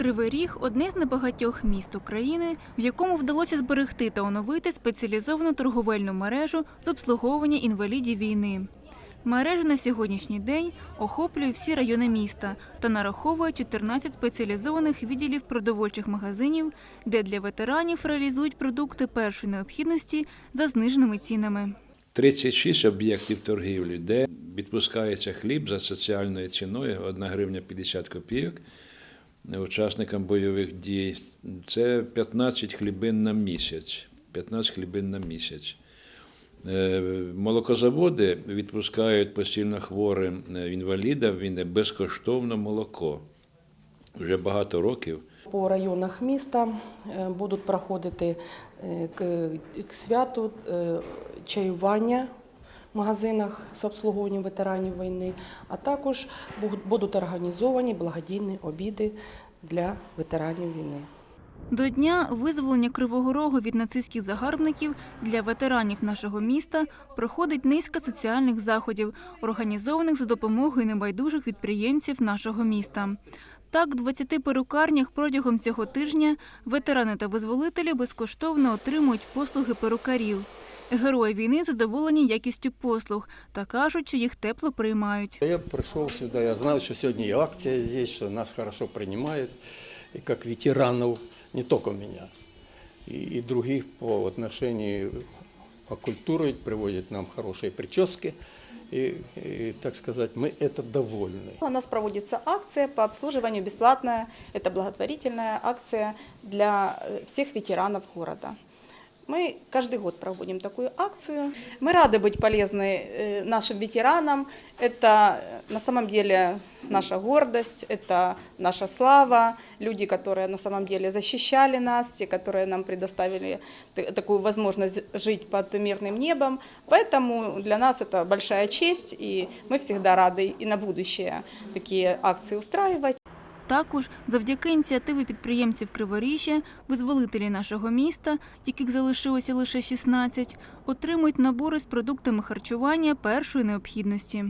Кривий Ріг одне з небагатьох міст України, в якому вдалося зберегти та оновити спеціалізовану торговельну мережу з обслуговування інвалідів війни. Мережа на сьогоднішній день охоплює всі райони міста та нараховує 14 спеціалізованих відділів продовольчих магазинів, де для ветеранів реалізують продукти першої необхідності за зниженими цінами. 36 об'єктів торгівлі, де відпускається хліб за соціальною ціною 1 гривня 50 копійок учасникам бойових дій. Це 15 хлібин на місяць. 15 хлібин на місяць. Е, Молокозаводи відпускають постійно хворим е, інвалідам він безкоштовно молоко. Вже багато років. По районах міста е, будуть проходити е, к, святу е, чаювання магазинах з обслуговуванням ветеранів війни, а також бу- будуть організовані благодійні обіди для ветеранів війни. До дня визволення Кривого Рогу від нацистських загарбників для ветеранів нашого міста проходить низка соціальних заходів, організованих за допомогою небайдужих підприємців нашого міста. Так, в 20 перукарнях протягом цього тижня ветерани та визволителі безкоштовно отримують послуги перукарів. Герої війни задоволені якістю послуг та кажуть, що їх тепло приймають. Я пришел сюда, я знал, что сегодня и акция здесь, что нас хорошо принимают, и как ветеранов, не только меня, и, и других по отношению оккультуривают, приводят нам хорошие прически, и, и, так сказать, мы это довольны. У нас проводится акция по обслуживанию бесплатная. Это благотворительная акция для э, всех ветеранов города. Мы каждый год проводим такую акцию. Мы рады быть полезны э, нашим ветеранам. Это э, на самом деле наша гордость, это наша слава. Люди, которые на самом деле защищали нас, те, которые нам предоставили т- такую возможность жить под мирным небом. Поэтому для нас это большая честь, и мы всегда рады и на будущее такие акции устраивать. Також завдяки ініціативи підприємців Криворіжжя, визволителі нашого міста, яких залишилося лише 16, отримують набори з продуктами харчування першої необхідності.